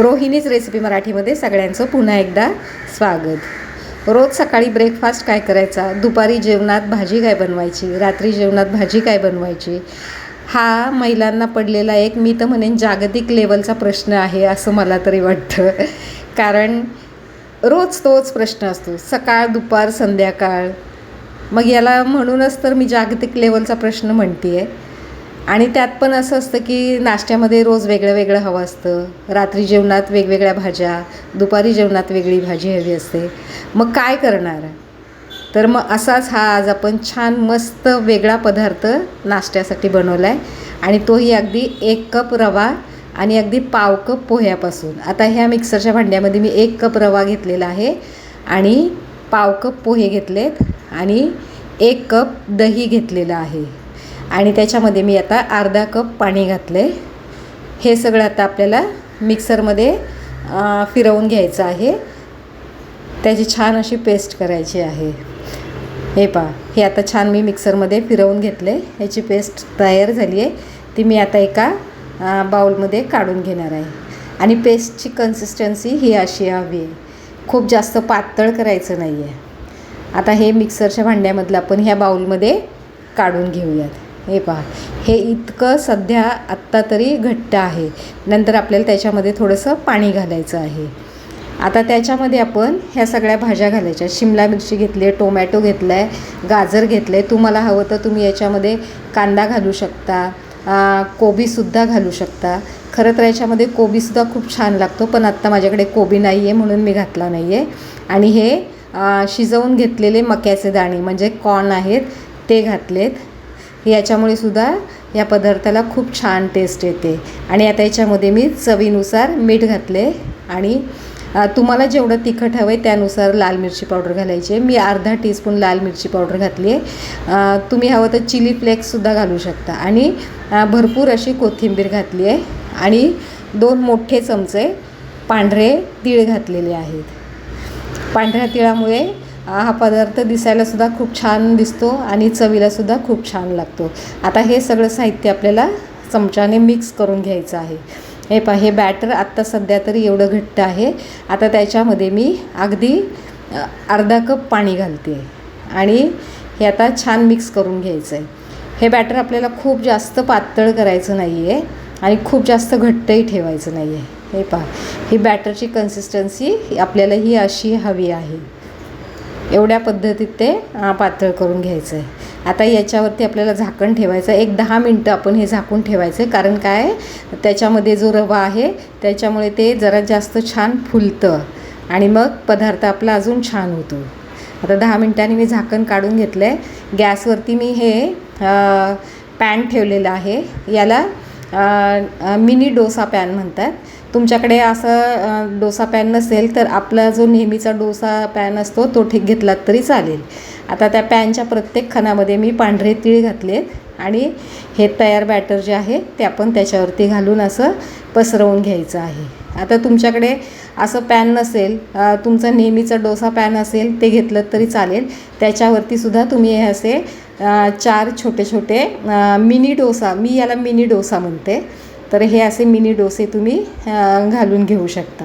रोहिणीच recipe मराठीमध्ये सगळ्यांचं पुन्हा एकदा स्वागत. रोज सकाळी ब्रेकफास्ट काय करायचा? दुपारी जेवणात भाजी काय बनवायची? रात्री जेवणात भाजी काय बनवायची? हा महिलांना पडलेला एक मी तर म्हणेन जागतिक लेवलचा प्रश्न आहे असं मला तरी वाटतं. कारण रोज तोच प्रश्न असतो. सकाळ दुपार संध्याकाळ. मग याला म्हणूनच तर मी जागतिक लेवलचा प्रश्न म्हणते आहे आणि त्यात पण असं असतं की नाश्त्यामध्ये रोज वेगळं वेगळं हवं असतं. रात्री जेवणात वेगवेगळ्या भाज्या दुपारी जेवणात वेगळी भाजी हवी असते. मग काय करणार? तर मग असाच हा आज आपण छान मस्त वेगळा पदार्थ नाश्त्यासाठी बनवला आहे आणि तोही अगदी एक कप रवा आणि अगदी पाव कप पोह्यापासून. आता ह्या मिक्सरच्या भांड्यामध्ये मी एक कप रवा घेतलेला आहे आणि पाव कप पोहे घेतलेत आणि एक कप दही घेतलेलं आहे. आणि त्याच्यामध्ये मी आता अर्धा कप पाणी घातलं आहे हे सगळं आता आपल्याला मिक्सरमध्ये फिरवून घ्यायचं आहे. त्याची छान अशी पेस्ट करायची आहे. हे पहा हे आता छान मी मिक्सरमध्ये फिरवून घेतलं आहे ह्याची पेस्ट तयार झाली आहे ती मी आता एका बाउलमध्ये काढून घेणार आहे. आणि पेस्टची कन्सिस्टन्सी ही अशी हवी आहे. खूप जास्त पातळ करायचं नाही आहे आता हे मिक्सरच्या भांड्यामधलं आपण ह्या बाउलमध्ये काढून घेऊयात. हे पहा. हे इतकं सध्या आत्ता तरी घट्ट आहे. नंतर आपल्याला त्याच्यामध्ये थोडंसं पाणी घालायचं आहे. आता त्याच्यामध्ये आपण ह्या सगळ्या भाज्या घालायच्या. शिमला मिरची घेतली आहे टोमॅटो घेतला आहे गाजर घेतलं आहे तुम्हाला हवं तर तुम्ही याच्यामध्ये कांदा घालू शकता. कोबीसुद्धा घालू शकता. खरं तर याच्यामध्ये कोबीसुद्धा खूप छान लागतो पण आत्ता माझ्याकडे कोबी नाही आहे म्हणून मी घातला नाही आहे आणि हे शिजवून घेतलेले मक्याचे दाणे म्हणजे कॉर्न आहेत ते घातलेत. याच्यामुळे सुद्धा या पदार्थाला खूप छान टेस्ट येते. आणि आता याच्यामध्ये मी चवीनुसार मीठ घातले आणि तुम्हाला जेवढं तिखट हवं आहे त्यानुसार लाल मिरची पावडर घालायची. मी अर्धा टीस्पून लाल मिरची पावडर घातली. आहे तुम्ही हवं तर चिली फ्लेक्ससुद्धा घालू शकता. आणि भरपूर अशी कोथिंबीर घातली आहे. आणि दोन मोठे चमचे पांढरे तीळ घातलेले आहेत. पांढऱ्या तिळामुळे हा पदार्थ दिसायलासुद्धा खूप छान दिसतो आणि चवीलासुद्धा खूप छान लागतो. आता हे सगळं साहित्य आपल्याला चमच्याने मिक्स करून घ्यायचं आहे. हे पहा हे बॅटर आत्ता सध्या तरी एवढं घट्ट आहे. आता त्याच्यामध्ये मी अगदी अर्धा कप पाणी घालते. आणि हे आता छान मिक्स करून घ्यायचं आहे हे बॅटर आपल्याला खूप जास्त पातळ करायचं नाही आहे आणि खूप जास्त घट्टही ठेवायचं नाही आहे हे पहा ही बॅटरची कन्सिस्टन्सी आपल्याला ही अशी हवी आहे. एवढ्या पद्धतीत ते पातळ करून घ्यायचं आहे आता याच्यावरती आपल्याला झाकण ठेवायचं आहे एक दहा मिनटं आपण हे झाकून ठेवायचं आहे कारण काय? त्याच्यामध्ये जो रवा आहे त्याच्यामुळे ते जरा जास्त छान फुलतं आणि मग पदार्थ आपला अजून छान होतो. आता दहा मिनटांनी मी झाकण काढून घेतलं आहे गॅसवरती मी हे पॅन ठेवलेलं आहे. याला मिनी डोसा पॅन म्हणतात. तुमच्याकडे असं डोसा पॅन नसेल तर आपला जो नेहमीचा डोसा पॅन असतो तो ठीक घेतलात तरी चालेल. आता त्या पॅनच्या प्रत्येक खणामध्ये मी पांढरे तीळ घातले आणि हे तयार बॅटर जे आहे ते आपण त्याच्यावरती घालून असं पसरवून घ्यायचं आहे. आता तुमच्याकडे असं पॅन नसेल तुमचा नेहमीचा डोसा पॅन असेल ते घेतलं तरी चालेल. त्याच्यावरती सुद्धा तुम्ही हे असे चार छोटे छोटे मिनी डोसा मी याला मिनी डोसा म्हणते. तर हे असे मिनी डोसे तुम्ही घालून घेऊ शकता.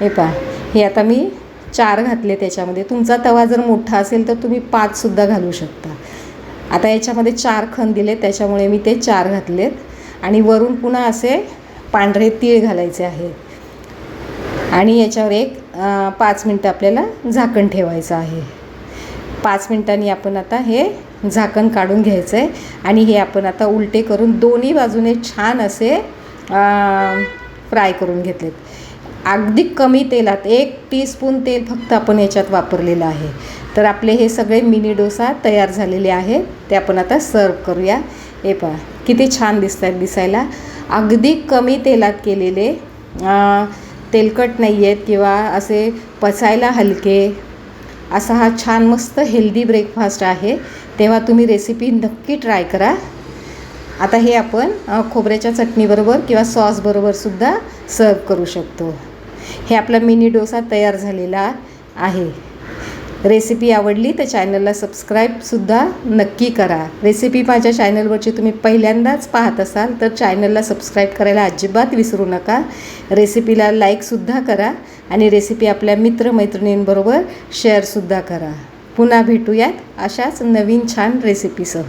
हे पहा हे आता मी चार घातले त्याच्यामध्ये. तुमचा तवा जर मोठा असेल तर तुम्ही पाचसुद्धा घालू शकता. आता याच्यामध्ये चार खण दिले त्याच्यामुळे मी ते चार घातलेत. आणि वरून पुन्हा असे पांढरे तीळ घालायचे आहेत. आणि याच्यावर एक पाच मिनटं आपल्याला झाकण ठेवायचं आहे. पाच मिनटांनी आपण आता हे झाकण काढून घ्यायचं आहे आणि हे आपण आता उलटे करून दोन्ही बाजूने छान असे फ्राय करून घेतलेत. अगदी कमी तेलात एक टीस्पून तेल फक्त आपण याच्यात वापरलेलं आहे. तर आपले हे सगळे मिनी डोसा तयार झालेले आहेत. ते आपण आता सर्व करूया. हे पहा किती छान दिसत आहेत दिसायला. अगदी कमी तेलात केलेले तेलकट नाही आहेत किंवा असे पचायला हलके असा हा छान मस्त हेल्दी ब्रेकफास्ट आहे. तेव्हा तुम्ही रेसिपी नक्की ट्राय करा. आता हे आपण खोबऱ्याच्या चटणीबरोबर किंवा सॉसबरोबरसुद्धा सर्व करू शकतो. हे आपला मिनी डोसा तयार झालेला आहे. रेसिपी आवडली तर चॅनलला सबस्क्राईबसुद्धा नक्की करा. रेसिपी माझ्या चॅनलवरची तुम्ही पहिल्यांदाच पाहत असाल तर चॅनलला सबस्क्राईब करायला अजिबात विसरू नका. रेसिपीला लाईकसुद्धा करा आणि रेसिपी आपल्या मित्रमैत्रिणींबरोबर शेअरसुद्धा करा. पुन्हा भेटूयात अशाच नवीन छान रेसिपीसह